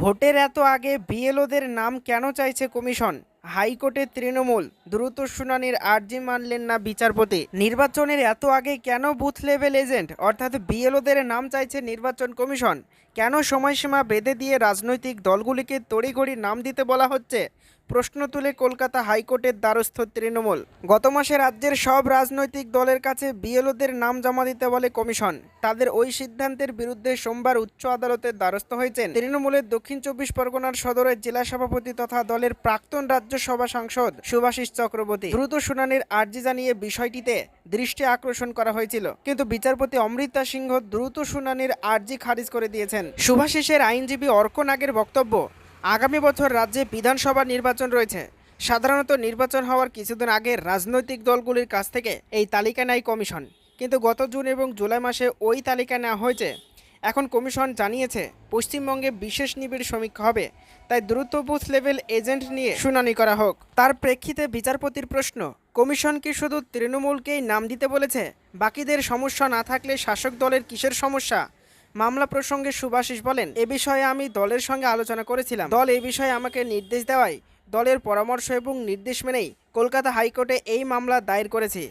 ভোটের এত আগে বিএলওদের নাম কেন চাইছে কমিশন? হাইকোর্টের তৃণমূল, দ্রুত শুনানির আর্জি মানলেন না বিচারপতি। নির্বাচনের এত আগে কেন বুথ লেভেল এজেন্ট, অর্থাৎ বিএলওদের নাম চাইছে নির্বাচন কমিশন? কেন সময়সীমা বেঁধে দিয়ে রাজনৈতিক দলগুলিকে তড়িঘড়ি নাম দিতে বলা হচ্ছে? প্রশ্ন তুলে কলকাতা হাইকোর্টের দ্বারস্থ তৃণমূল। গত মাসে রাজ্যের সব রাজনৈতিক দলের কাছে বিএলওদের নাম জমা দিতে বলে কমিশন। তাদের ওই সিদ্ধান্তের বিরুদ্ধে সোমবার উচ্চ আদালতের দ্বারস্থ হয়েছেন তৃণমূলের দক্ষিণ চব্বিশ পরগনার সদরের জেলা সভাপতি তথা দলের প্রাক্তন রাজ্যসভা সাংসদ সুভাষিস চক্রবর্তী। দ্রুত শুনানির আর্জি জানিয়ে বিষয়টিতে দৃষ্টি আকর্ষণ করা হয়েছিল। কিন্তু বিচারপতি অমৃতা সিংহ দ্রুত শুনানির আর্জি খারিজ করে দিয়েছেন। সুভাষিসের আইনজীবী অর্ক নাগের বক্তব্য আগামী বছর রাজ্যে বিধানসভা নির্বাচন রয়েছে। সাধারণত নির্বাচন হওয়ার কিছুদিন আগে রাজনৈতিক দলগুলির কাছ থেকে এই তালিকা নেয় কমিশন। কিন্তু গত জুন এবং জুলাই মাসে ওই তালিকা নেওয়া হয়েছে। এখন কমিশন জানিয়েছে, পশ্চিমবঙ্গে বিশেষ নিবিড় সমীক্ষা হবে, তাই দ্রুত বুথ লেভেল এজেন্ট নিয়ে শুনানি করা হোক। তার প্রেক্ষিতে বিচারপতির প্রশ্ন, কমিশন কি শুধু তৃণমূলকেই নাম দিতে বলেছে? বাকিদের সমস্যা না থাকলে শাসক দলের কিসের সমস্যা? মামলা প্রসঙ্গে সুভাষিস বলেন, এ বিষয়ে আমি দলের সঙ্গে আলোচনা করেছিলাম। দল এ বিষয়ে আমাকে নির্দেশ দেওয়ায় দলের পরামর্শ এবং নির্দেশ মেনেই কলকাতা হাইকোর্টে এই মামলা দায়ের করেছি।